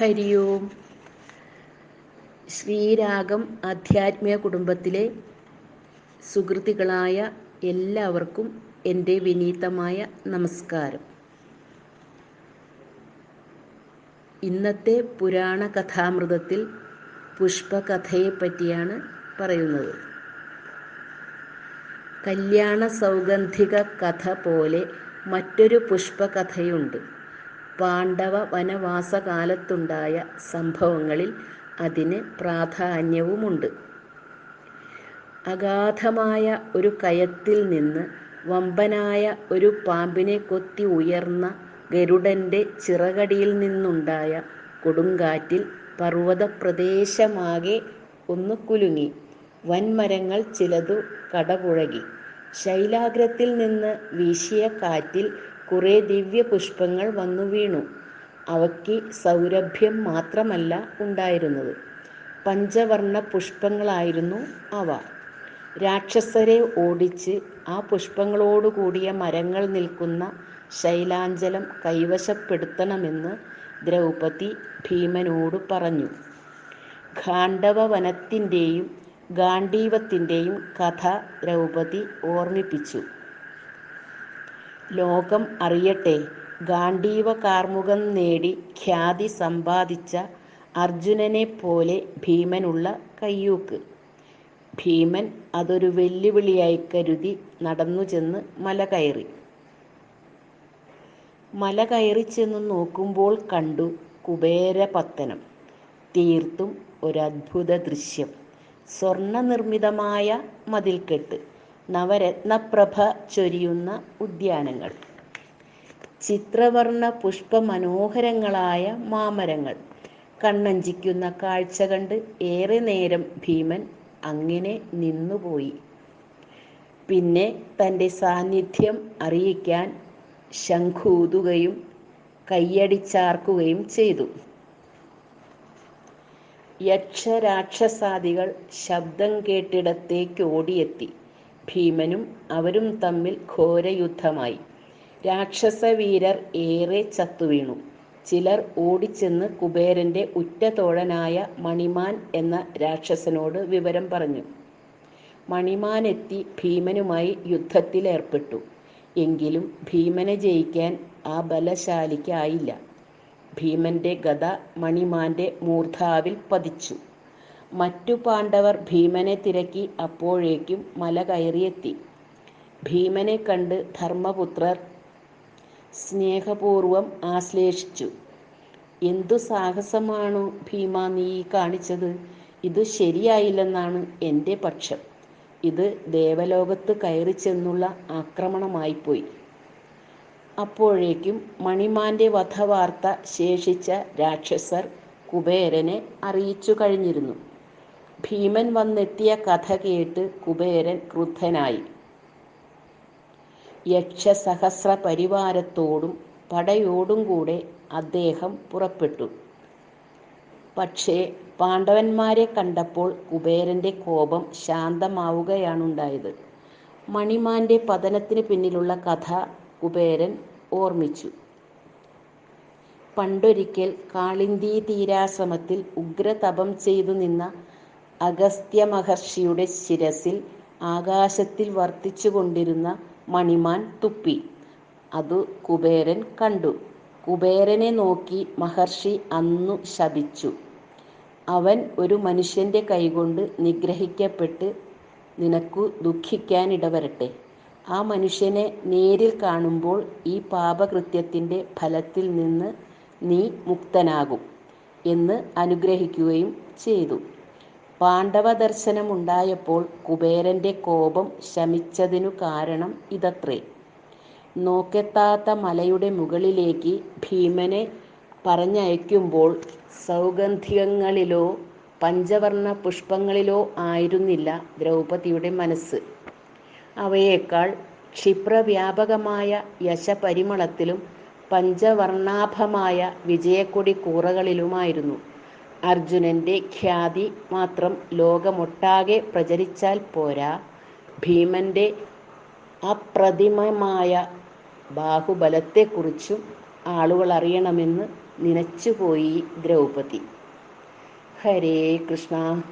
ഹരി ഓം ശ്രീരാഗം ആധ്യാത്മിക കുടുംബത്തിലെ സുഹൃത്തുക്കളായ എല്ലാവർക്കും എന്റെ വിനീതമായ നമസ്കാരം. ഇന്നത്തെ പുരാണ കഥാമൃതത്തിൽ പുഷ്പകഥയെ പറ്റിയാണ് പറയുന്നത്. കല്യാണ സൗഗന്ധിക കഥ പോലെ മറ്റൊരു പുഷ്പകഥയുണ്ട്. പാണ്ഡവ വനവാസകാലത്തുണ്ടായ സംഭവങ്ങളിൽ അതിന് പ്രാധാന്യവുമുണ്ട്. അഗാധമായ ഒരു കയത്തിൽ നിന്ന് വമ്പനായ ഒരു പാമ്പിനെ കൊത്തി ഉയർന്ന ഗരുഡന്റെ ചിറകടിയിൽ നിന്നുണ്ടായ കൊടുങ്കാറ്റിൽ പർവത പ്രദേശമാകെ ഒന്ന് കുലുങ്ങി. വൻമരങ്ങൾ ചിലതു കടപുഴകി. ശൈലാഗ്രത്തിൽ നിന്ന് വീശിയ കാറ്റിൽ കുറേ ദിവ്യപുഷ്പങ്ങൾ വന്നു വീണു. അവയ്ക്ക് സൗരഭ്യം മാത്രമല്ല ഉണ്ടായിരുന്നത്. പഞ്ചവർണ പുഷ്പങ്ങളായിരുന്നു അവ. രാക്ഷസരെ ഓടിച്ച് ആ പുഷ്പങ്ങളോടുകൂടിയ മരങ്ങൾ നിൽക്കുന്ന ശൈലാഞ്ചലം കൈവശപ്പെടുത്തണമെന്ന് ദ്രൗപതി ഭീമനോട് പറഞ്ഞു. ഖാണ്ഡവ വനത്തിന്റെയും ഗാന്ഡീവത്തിന്റെയും കഥ ദ്രൗപതി ഓർമ്മിപ്പിച്ചു. ലോകം അറിയട്ടെ. ഗാന്ധീവ കാർമുകം നേടി ഖ്യാതി സമ്പാദിച്ച അർജുനനെ പോലെ ഭീമനുള്ള കയ്യൂക്ക്. ഭീമൻ അതൊരു വെല്ലുവിളിയായി കരുതി നടന്നു ചെന്ന് മല കയറി. മല കയറി ചെന്ന് നോക്കുമ്പോൾ കണ്ടു കുബേരപത്തനം. തീർത്തും ഒരത്ഭുത ദൃശ്യം. സ്വർണ നിർമ്മിതമായ മതിൽക്കെട്ട്. നവരത്നപ്രഭ ചൊരിയുന്ന ഉദ്യാനങ്ങൾ. ചിത്രവർണ പുഷ്പമനോഹരങ്ങളായ മാമരങ്ങൾ. കണ്ണഞ്ചിക്കുന്ന കാഴ്ച കണ്ട് ഏറെ നേരം ഭീമൻ അങ്ങനെ നിന്നുപോയി. പിന്നെ തന്റെ സാന്നിധ്യം അറിയിക്കാൻ ശംഖൂതുകയും കയ്യടിച്ചാർക്കുകയും ചെയ്തു. യക്ഷരാക്ഷസാദികൾ ശബ്ദം കേട്ടിടത്തേക്ക് ഓടിയെത്തി. ഭീമനും അവരും തമ്മിൽ ഘോരയുദ്ധമായി. രാക്ഷസവീരർ ഏറെ ചത്തുവീണു. ചിലർ ഓടിച്ചെന്ന് കുബേരന്റെ ഉറ്റതോഴനായ മണിമാൻ എന്ന രാക്ഷസനോട് വിവരം പറഞ്ഞു. മണിമാൻ എത്തി ഭീമനുമായി യുദ്ധത്തിലേർപ്പെട്ടു. എങ്കിലും ഭീമനെ ജയിക്കാൻ ആ ബലശാലിക്കായില്ല ഭീമന്റെ ഗത മണിമാന്റെ മൂർധാവിൽ പതിച്ചു. മറ്റു പാണ്ഡവർ ഭീമനെ തിരക്കി അപ്പോഴേക്കും മല കയറിയെത്തി. ഭീമനെ കണ്ട് ധർമ്മപുത്രർ സ്നേഹപൂർവം ആശ്ലേഷിച്ചു. എന്തു സാഹസമാണു ഭീമ നീ കാണിച്ചത്? ഇത് ശരിയായില്ലെന്നാണ് എന്റെ പക്ഷം. ഇത് ദേവലോകത്ത് കയറി ചെന്നുള്ള ആക്രമണമായിപ്പോയി അപ്പോഴേക്കും മണിമാന്റെ വധവാർത്ത ശേഷിച്ച രാക്ഷസർ കുബേരനെ അറിയിച്ചു കഴിഞ്ഞിരുന്നു. ഭീമൻ വന്നെത്തിയ കഥ കേട്ട് കുബേരൻ ക്രുദ്ധനായി. യക്ഷസഹസ്ര പരിവാരത്തോടും പടയോടും കൂടെ അദ്ദേഹം പുറപ്പെട്ടു. പക്ഷേ പാണ്ഡവന്മാരെ കണ്ടപ്പോൾ കുബേരന്റെ കോപം ശാന്തമാവുകയാണുണ്ടായത്. മണിമാന്റെ പതനത്തിന് പിന്നിലുള്ള കഥ കുബേരൻ ഓർമ്മിച്ചു. പണ്ടൊരിക്കൽ കാളിന്തി തീരാശ്രമത്തിൽ ഉഗ്രതപം ചെയ്തു നിന്ന അഗസ്ത്യ മഹർഷിയുടെ ശിരസിൽ ആകാശത്തിൽ വർത്തിച്ചുകൊണ്ടിരുന്ന മണിമാൻ തുപ്പി. അതു കുബേരൻ കണ്ടു. കുബേരനെ നോക്കി മഹർഷി അന്നു ശപിച്ചു. അവൻ ഒരു മനുഷ്യന്റെ കൈകൊണ്ട് നിഗ്രഹിക്കപ്പെട്ട് നിനക്കു ദുഃഖിക്കാനിടവരട്ടെ. ആ മനുഷ്യനെ നേരിൽ കാണുമ്പോൾ ഈ പാപകൃത്യത്തിന്റെ ഫലത്തിൽ നിന്ന് നീ മുക്തനാകും എന്ന് അനുഗ്രഹിക്കുകയും ചെയ്തു. പാണ്ഡവ ദർശനമുണ്ടായപ്പോൾ കുബേരന്റെ കോപം ശമിച്ചതിനു കാരണം ഇതത്രേ. നോക്കെത്താത്ത മലയുടെ മുകളിലേക്ക് ഭീമനെ പറഞ്ഞയക്കുമ്പോൾ സൗഗന്ധികങ്ങളിലോ പഞ്ചവർണ പുഷ്പങ്ങളിലോ ആയിരുന്നില്ല ദ്രൗപതിയുടെ മനസ്സ്. അവയേക്കാൾ ക്ഷിപ്രവ്യാപകമായ യശപരിമളത്തിലും പഞ്ചവർണാഭമായ വിജയക്കൊടി കൂറകളിലുമായിരുന്നു. അർജുനന്റെ ഖ്യാതി മാത്രം ലോകമൊട്ടാകെ പ്രചരിച്ചാൽ പോരാ. ഭീമന്റെ അപ്രതിമമായ ബാഹുബലത്തെക്കുറിച്ചും ആളുകൾ അറിയണമെന്ന് നനച്ചുപോയി ദ്രൗപദി. ഹരേ കൃഷ്ണ.